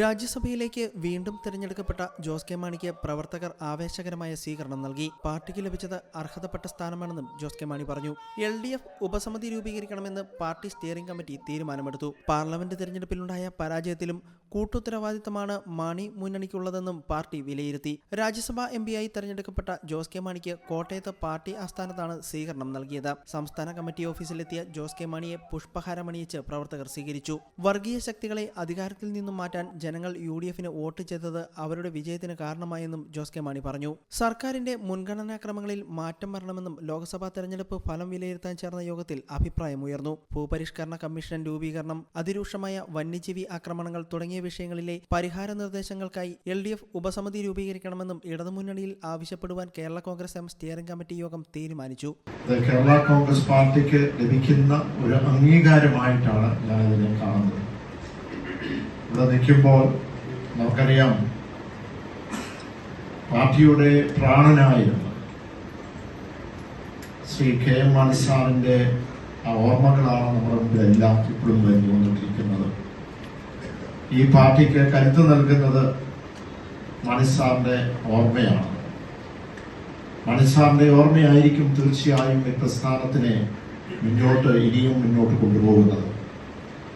രാജ്യസഭയിലേക്ക് വീണ്ടും തിരഞ്ഞെടുക്കപ്പെട്ട ജോസ് കെ മാണിക്ക് പ്രവർത്തകർ ആവേശകരമായ സ്വീകരണം നൽകി. പാർട്ടിക്ക് ലഭിച്ചത് അർഹതപ്പെട്ട സ്ഥാനമാണെന്നും ജോസ് കെ മാണി പറഞ്ഞു. എൽ ഡി എഫ് ഉപസമിതി രൂപീകരിക്കണമെന്ന് പാർട്ടി സ്റ്റിയറിംഗ് കമ്മിറ്റി തീരുമാനമെടുത്തു. പാർലമെന്റ് തിരഞ്ഞെടുപ്പിലുണ്ടായ പരാജയത്തിലും കൂട്ടുത്തരവാദിത്തമാണ് മാണി മുന്നണിക്കുള്ളതെന്നും പാർട്ടി വിലയിരുത്തി. രാജ്യസഭാ എം പിയായി തെരഞ്ഞെടുക്കപ്പെട്ട ജോസ് കെ മാണിക്ക് കോട്ടയത്ത് പാർട്ടി ആസ്ഥാനത്താണ് സ്വീകരണം നൽകിയത്. സംസ്ഥാന കമ്മിറ്റി ഓഫീസിലെത്തിയ ജോസ് കെ മാണിയെ പുഷ്പഹാരമണിയിച്ച് പ്രവർത്തകർ സ്വീകരിച്ചു. വർഗീയ ശക്തികളെ അധികാരത്തിൽ നിന്നും മാറ്റാൻ ജനങ്ങൾ യു ഡി എഫിന് വോട്ട് ചെയ്തത് അവരുടെ വിജയത്തിന് കാരണമായെന്നും ജോസ് കെ മാണി പറഞ്ഞു. സർക്കാരിന്റെ മുൻഗണനാക്രമങ്ങളിൽ മാറ്റം വരണമെന്നും ലോക്സഭാ തെരഞ്ഞെടുപ്പ് ഫലം വിലയിരുത്താൻ ചേർന്ന യോഗത്തിൽ അഭിപ്രായമുയർന്നു ഭൂപരിഷ്കരണ കമ്മീഷൻ രൂപീകരണം അതിരൂക്ഷമായ വന്യജീവി ആക്രമണങ്ങൾ തുടങ്ങിയ വിഷയങ്ങളിലെ പരിഹാര നിർദ്ദേശങ്ങൾക്കായി എൽ ഡി എഫ് ഉപസമിതി രൂപീകരിക്കണമെന്നും ഇടതുമുന്നണിയിൽ ആവശ്യപ്പെടുവാൻ Kerala Congress M steering committee യോഗം തീരുമാനിച്ചു. കേരള കോൺഗ്രസ് പാർട്ടിക്ക് ലഭിക്കുന്ന ഒരു അംഗീകാരമായിട്ടാണ് ഞാനിതിനെ കാണുന്നത്. ഇവിടെ നിൽക്കുമ്പോൾ നമുക്കറിയാം പാർട്ടിയുടെ പ്രാണനായിരുന്നു. ശ്രീ കെ എം മാണി സാറിന്റെ ആ ഓർമ്മകളാണ് നമ്മുടെ മുമ്പിലെല്ലാം ഇപ്പോഴും വരുന്നുകൊണ്ടിരിക്കുന്നത് ഈ പാർട്ടിക്ക് കരുത്ത് നൽകുന്നത് മണിസാറിന്റെ ഓർമ്മയാണ്. മണിസാറിന്റെ ഓർമ്മയായിരിക്കും തീർച്ചയായും ഈ പ്രസ്ഥാനത്തിനെ മുന്നോട്ട് ഇനിയും മുന്നോട്ട് കൊണ്ടുപോകുന്നത്.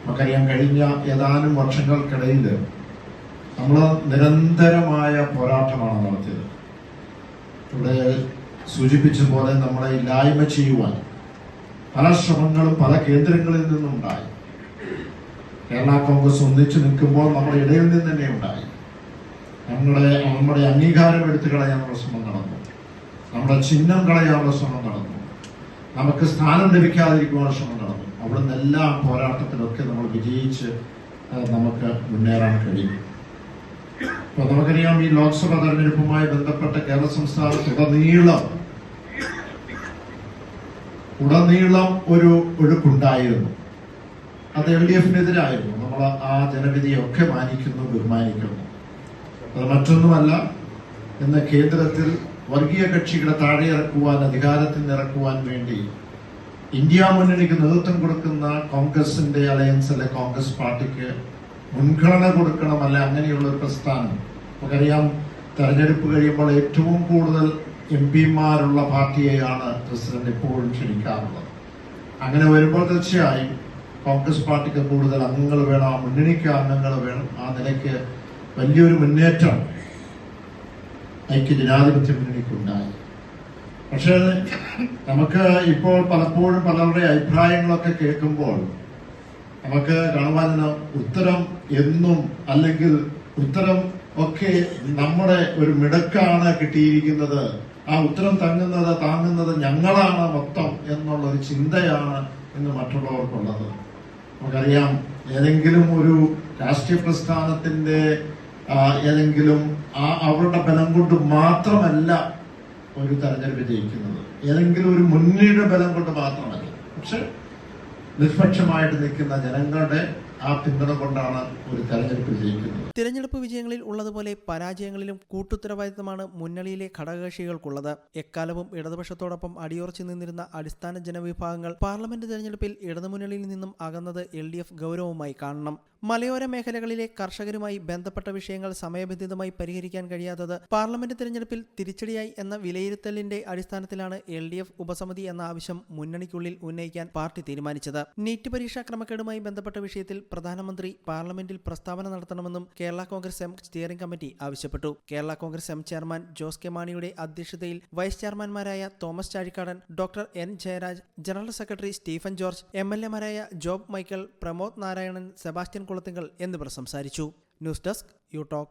നമുക്കറിയാം കഴിഞ്ഞ ഏതാനും വർഷങ്ങൾക്കിടയിൽ നമ്മൾ നിരന്തരമായ പോരാട്ടമാണ് നടത്തിയത്. ഇവിടെ സൂചിപ്പിച്ച പോലെ നമ്മളെ ഇല്ലായ്മ ചെയ്യുവാൻ പല ശ്രമങ്ങളും പല കേന്ദ്രങ്ങളിൽ നിന്നുണ്ടായി കേരള കോൺഗ്രസ് ഒന്നിച്ചു നിൽക്കുമ്പോൾ നമ്മുടെ ഇടയിൽ നിന്ന് തന്നെ ഉണ്ടായി. നമ്മുടെ നമ്മുടെ അംഗീകാരം എടുത്തു കളയാനുള്ള ശ്രമം നടന്നു. നമ്മുടെ ചിഹ്നം കളയാനുള്ള ശ്രമം നടന്നു. നമുക്ക് സ്ഥാനം ലഭിക്കാതിരിക്കുവാനുള്ള ശ്രമം നടന്നു അവിടെ നിന്നെല്ലാം പോരാട്ടത്തിലൊക്കെ നമ്മൾ വിജയിച്ച് നമുക്ക് മുന്നേറാൻ കഴിയും. അപ്പൊ നമുക്കറിയാം ഈ ലോക്സഭാ തെരഞ്ഞെടുപ്പുമായി ബന്ധപ്പെട്ട കേരള സംസ്ഥാനത്തുടനീളം ഉടനീളം ഒരു ഒഴുക്കുണ്ടായിരുന്നു. അത് എൽ ഡി എഫിനെതിരായിരുന്നു. നമ്മൾ ആ ജനവിധിയൊക്കെ മാനിക്കുന്നു ബഹുമാനിക്കുന്നു. അത് മറ്റൊന്നുമല്ല ഇന്ന് കേന്ദ്രത്തിൽ വർഗീയ കക്ഷികളെ താഴെ ഇറക്കുവാൻ അധികാരത്തിൽ ഇറക്കുവാൻ വേണ്ടി ഇന്ത്യ മുന്നണിക്ക് നേതൃത്വം കൊടുക്കുന്ന കോൺഗ്രസിന്റെ അലയൻസ് അല്ലെ കോൺഗ്രസ് പാർട്ടിക്ക് മുൻഗണന കൊടുക്കണം അല്ലെ അങ്ങനെയുള്ള ഒരു പ്രസ്ഥാനം. നമുക്കറിയാം തെരഞ്ഞെടുപ്പ് കഴിയുമ്പോൾ ഏറ്റവും കൂടുതൽ എം പിമാരുള്ള പാർട്ടിയെയാണ് പ്രസിഡന്റ് എപ്പോഴും ക്ഷണിക്കാറുള്ളത്. അങ്ങനെ വരുമ്പോൾ തീർച്ചയായും കോൺഗ്രസ് പാർട്ടിക്ക് കൂടുതൽ അംഗങ്ങൾ വേണം ആ മുന്നണിക്ക് അംഗങ്ങൾ വേണം. ആ നിലയ്ക്ക് വലിയൊരു മുന്നേറ്റം ഐക്യ ജനാധിപത്യ മുന്നണിക്കുണ്ടായി പക്ഷേ നമുക്ക് ഇപ്പോൾ പലപ്പോഴും പലരുടെ അഭിപ്രായങ്ങളൊക്കെ കേൾക്കുമ്പോൾ നമുക്ക് കാണുവാനും ഉത്തരം എന്നും അല്ലെങ്കിൽ ഉത്തരം ഒക്കെ നമ്മുടെ ഒരു മിടക്കാണ് കിട്ടിയിരിക്കുന്നത്. ആ ഉത്തരം തങ്ങുന്നത് താങ്ങുന്നത് ഞങ്ങളാണ് മൊത്തം എന്നുള്ള ഒരു ചിന്തയാണ് ഇന്ന് മറ്റുള്ളവർക്കുള്ളത്. നമുക്കറിയാം ഏതെങ്കിലും ഒരു രാഷ്ട്രീയ പ്രസ്ഥാനത്തിന്റെ ഏതെങ്കിലും ആ അവരുടെ ബലം കൊണ്ട് മാത്രമല്ല ഒരു തെരഞ്ഞെടുപ്പ് ജയിക്കുന്നത്. ഏതെങ്കിലും ഒരു മുന്നണിയുടെ ബലം കൊണ്ട് മാത്രമല്ല. പക്ഷെ നിഷ്പക്ഷമായിട്ട് നിൽക്കുന്ന ജനങ്ങളുടെ ആ പിന്തുണ കൊണ്ടാണ് ഒരു തെരഞ്ഞെടുപ്പ് ജയിക്കുന്നത്. തിരഞ്ഞെടുപ്പ് വിജയങ്ങളിൽ ഉള്ളതുപോലെ പരാജയങ്ങളിലും കൂട്ടുത്തരവാദിത്തമാണ് മുന്നണിയിലെ ഘടകകക്ഷികൾക്കുള്ളത്. എക്കാലവും ഇടതുപക്ഷത്തോടൊപ്പം അടിയുറച്ചു നിന്നിരുന്ന അടിസ്ഥാന ജനവിഭാഗങ്ങൾ പാർലമെന്റ് തെരഞ്ഞെടുപ്പിൽ ഇടതുമുന്നണിയിൽ നിന്നും അകന്നത് എൽ ഡി എഫ് ഗൗരവമായി കാണണം. മലയോര മേഖലകളിലെ കർഷകരുമായി ബന്ധപ്പെട്ട വിഷയങ്ങൾ സമയബന്ധിതമായി പരിഹരിക്കാൻ കഴിയാത്തത് പാർലമെന്റ് തിരഞ്ഞെടുപ്പിൽ തിരിച്ചടിയായി എന്ന വിലയിരുത്തലിന്റെ അടിസ്ഥാനത്തിലാണ് എൽ ഡി എഫ് ഉപസമിതി എന്ന ആവശ്യം മുന്നണിക്കുള്ളിൽ ഉന്നയിക്കാൻ പാർട്ടി തീരുമാനിച്ചത്. നീറ്റ് പരീക്ഷാ ക്രമക്കേടുമായി ബന്ധപ്പെട്ട വിഷയത്തിൽ പ്രധാനമന്ത്രി പാർലമെന്റിൽ പ്രസ്താവന നടത്തണമെന്നും Kerala Congress M steering committee ആവശ്യപ്പെട്ടു. Kerala Congress M chairman Jose K മാണിയുടെ അധ്യക്ഷതയിൽ vice ചെയർമാൻമാരായ Thomas Chazhikadan doctor N Jayaraj general secretary Stephen George M L എമാരായ Job Michael Pramod Narayanan Sebastian Kulathinkal എന്നിവർ സംസാരിച്ചു. News desk you talk